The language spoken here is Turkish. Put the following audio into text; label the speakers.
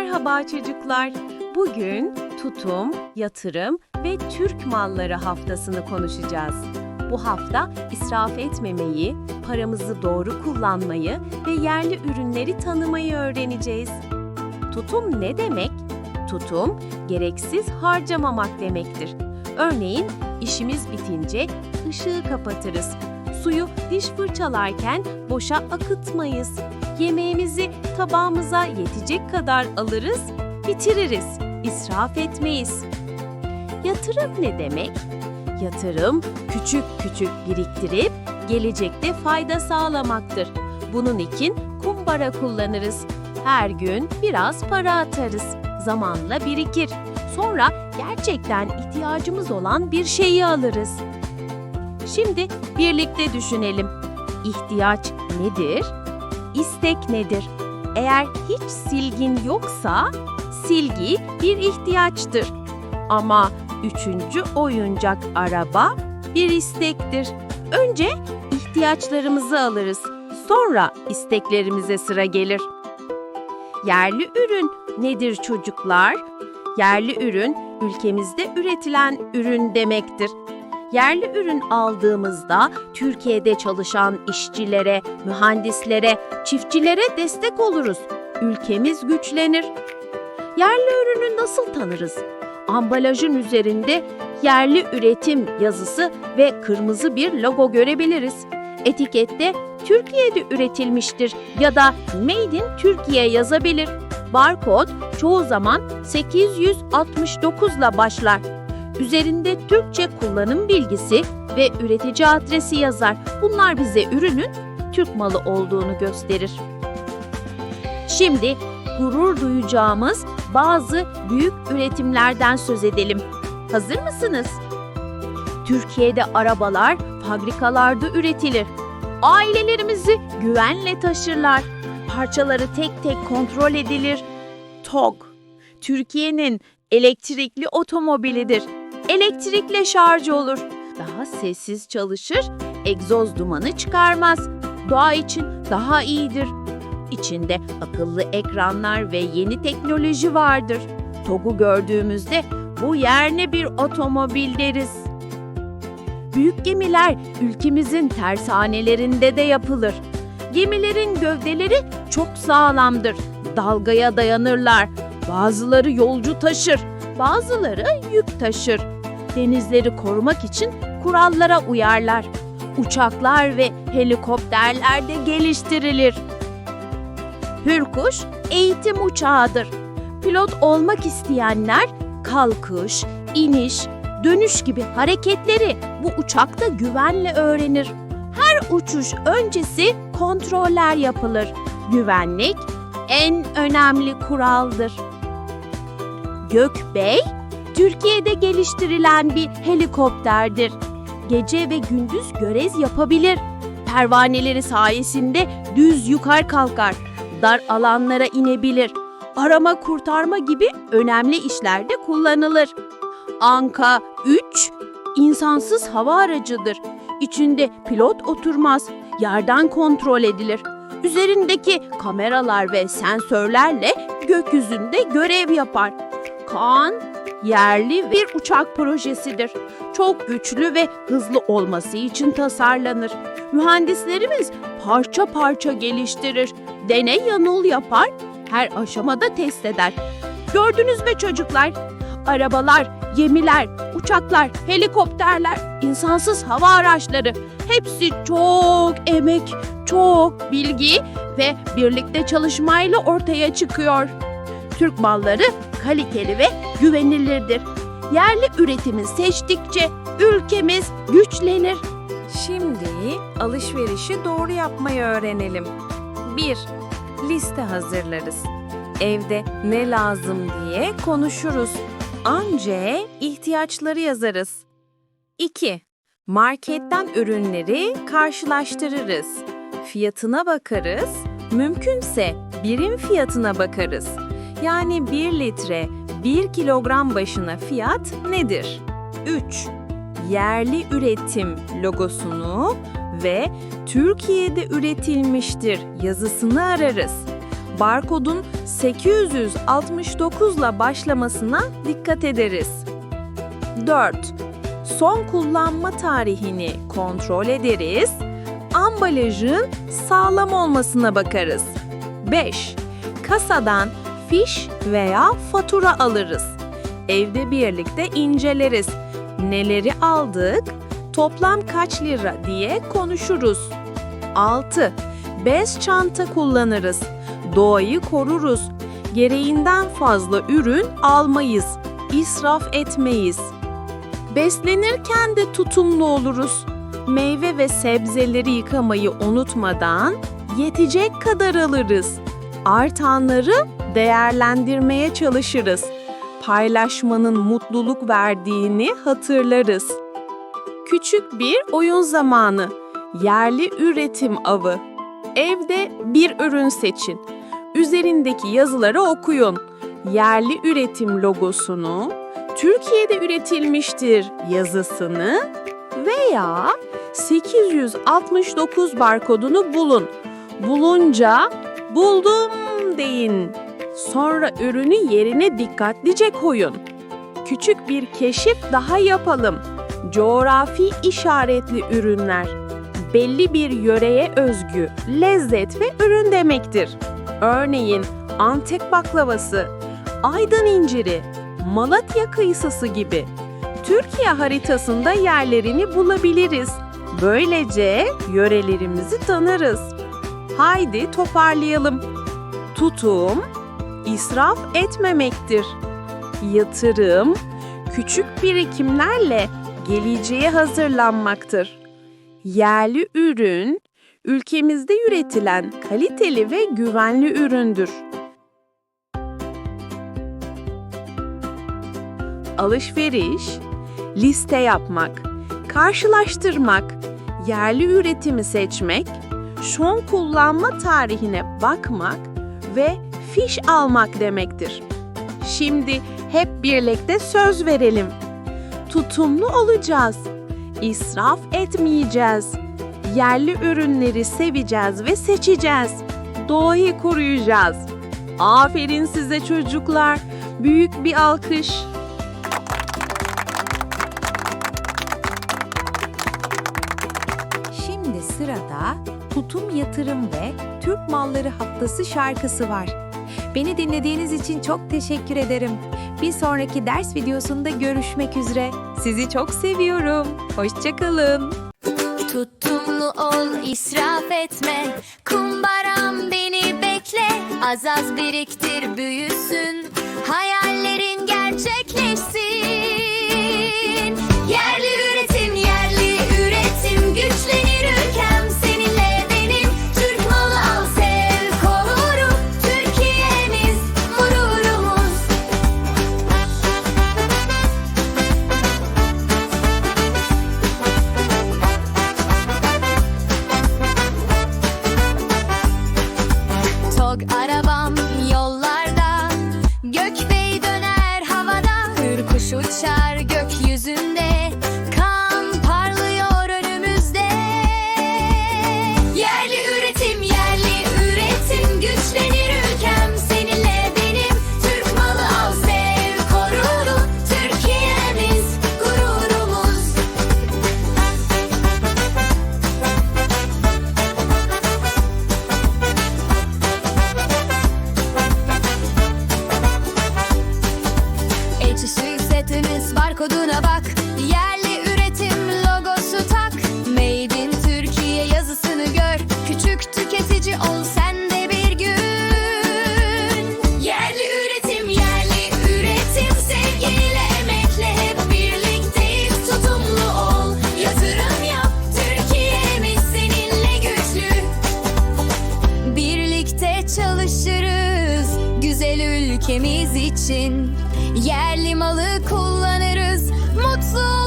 Speaker 1: Merhaba çocuklar. Bugün tutum, yatırım ve Türk malları haftasını konuşacağız. Bu hafta israf etmemeyi, paramızı doğru kullanmayı ve yerli ürünleri tanımayı öğreneceğiz. Tutum ne demek? Tutum, gereksiz harcamamak demektir. Örneğin, işimiz bitince ışığı kapatırız. Suyu diş fırçalarken boşa akıtmayız. Yemeğimizi tabağımıza yetecek kadar alırız, bitiririz. İsraf etmeyiz. Yatırım ne demek? Yatırım küçük küçük biriktirip gelecekte fayda sağlamaktır. Bunun için kumbara kullanırız. Her gün biraz para atarız. Zamanla birikir. Sonra gerçekten ihtiyacımız olan bir şeyi alırız. Şimdi birlikte düşünelim. İhtiyaç nedir? İstek nedir? Eğer hiç silgin yoksa silgi bir ihtiyaçtır. Ama üçüncü oyuncak araba bir istektir. Önce ihtiyaçlarımızı alırız. Sonra isteklerimize sıra gelir. Yerli ürün nedir çocuklar? Yerli ürün ülkemizde üretilen ürün demektir. Yerli ürün aldığımızda Türkiye'de çalışan işçilere, mühendislere, çiftçilere destek oluruz. Ülkemiz güçlenir. Yerli ürünü nasıl tanırız? Ambalajın üzerinde yerli üretim yazısı ve kırmızı bir logo görebiliriz. Etikette Türkiye'de üretilmiştir ya da Made in Türkiye yazabilir. Barkod çoğu zaman 869 ile başlar. Üzerinde Türkçe kullanım bilgisi ve üretici adresi yazar. Bunlar bize ürünün Türk malı olduğunu gösterir. Şimdi gurur duyacağımız bazı büyük üretimlerden söz edelim. Hazır mısınız? Türkiye'de arabalar fabrikalarda üretilir. Ailelerimizi güvenle taşırlar. Parçaları tek tek kontrol edilir. TOG, Türkiye'nin elektrikli otomobilidir. Elektrikle şarj olur. Daha sessiz çalışır, egzoz dumanı çıkarmaz. Doğa için daha iyidir. İçinde akıllı ekranlar ve yeni teknoloji vardır. TOG'u gördüğümüzde bu yerine bir otomobil deriz. Büyük gemiler ülkemizin tersanelerinde de yapılır. Gemilerin gövdeleri çok sağlamdır. Dalgaya dayanırlar. Bazıları yolcu taşır, bazıları yük taşır. Denizleri korumak için kurallara uyarlar. Uçaklar ve helikopterler de geliştirilir. Hürkuş eğitim uçağıdır. Pilot olmak isteyenler kalkış, iniş, dönüş gibi hareketleri bu uçakta güvenle öğrenir. Her uçuş öncesi kontroller yapılır. Güvenlik en önemli kuraldır. Gökbey, Türkiye'de geliştirilen bir helikopterdir. Gece ve gündüz görev yapabilir. Pervaneleri sayesinde düz yukarı kalkar. Dar alanlara inebilir. Arama kurtarma gibi önemli işlerde kullanılır. Anka 3 insansız hava aracıdır. İçinde pilot oturmaz, yerden kontrol edilir. Üzerindeki kameralar ve sensörlerle gökyüzünde görev yapar. Kaan yerli bir uçak projesidir. Çok güçlü ve hızlı olması için tasarlanır. Mühendislerimiz parça parça geliştirir, deney yanıl yapar, her aşamada test eder. Gördünüz mü çocuklar? Arabalar, gemiler, uçaklar, helikopterler, insansız hava araçları hepsi çok emek, çok bilgi ve birlikte çalışmayla ortaya çıkıyor. Türk malları kaliteli ve güvenilirdir. Yerli üretimi seçtikçe ülkemiz güçlenir.
Speaker 2: Şimdi alışverişi doğru yapmayı öğrenelim. 1. Liste hazırlarız. Evde ne lazım diye konuşuruz. Önce ihtiyaçları yazarız. 2. Marketten ürünleri karşılaştırırız. Fiyatına bakarız. Mümkünse birim fiyatına bakarız. Yani 1 litre 1 kilogram başına fiyat nedir? 3. Yerli üretim logosunu ve Türkiye'de üretilmiştir yazısını ararız.
Speaker 1: barkodun 869 ile başlamasına dikkat ederiz. 4. Son kullanma tarihini kontrol ederiz. Ambalajın sağlam olmasına bakarız. 5. Kasadan fiş veya fatura alırız. Evde birlikte inceleriz. Neleri aldık, toplam kaç lira diye konuşuruz. 6. Bez çanta kullanırız. Doğayı koruruz. Gereğinden fazla ürün almayız. İsraf etmeyiz. Beslenirken de tutumlu oluruz. Meyve ve sebzeleri yıkamayı unutmadan yetecek kadar alırız. Artanları değerlendirmeye çalışırız. Paylaşmanın mutluluk verdiğini hatırlarız. Küçük bir oyun zamanı. Yerli üretim avı. Evde bir ürün seçin. Üzerindeki yazıları okuyun. Yerli üretim logosunu, Türkiye'de üretilmiştir yazısını veya 869 barkodunu bulun. Bulunca buldum deyin. Sonra ürünü yerine dikkatlice koyun. Küçük bir keşif daha yapalım. Coğrafi işaretli ürünler belli bir yöreye özgü lezzet ve ürün demektir. Örneğin Antep baklavası, Aydın inciri, Malatya kıyısısı gibi Türkiye haritasında yerlerini bulabiliriz. Böylece yörelerimizi tanırız. Haydi toparlayalım. Tutum, israf etmemektir. Yatırım, küçük birikimlerle geleceğe hazırlanmaktır. Yerli ürün, ülkemizde üretilen kaliteli ve güvenli üründür. Alışveriş, liste yapmak, karşılaştırmak, yerli üretimi seçmek, son kullanma tarihine bakmak ve fiş almak demektir. Şimdi hep birlikte söz verelim. Tutumlu olacağız. İsraf etmeyeceğiz. Yerli ürünleri seveceğiz ve seçeceğiz. Doğayı koruyacağız. Aferin size çocuklar. Büyük bir alkış.
Speaker 3: Şimdi sırada Tutum Yatırım ve Türk Malları Haftası şarkısı var. Beni dinlediğiniz için çok teşekkür ederim. Bir sonraki ders videosunda görüşmek üzere. Sizi çok seviyorum. Hoşçakalın.
Speaker 4: Tutumlu ol, israf etme. Kumbaram beni bekle. Az az biriktir, büyüsün. Hayallerin gerçekleşsin. Uçar için. Yerli malı kullanırız, mutlu.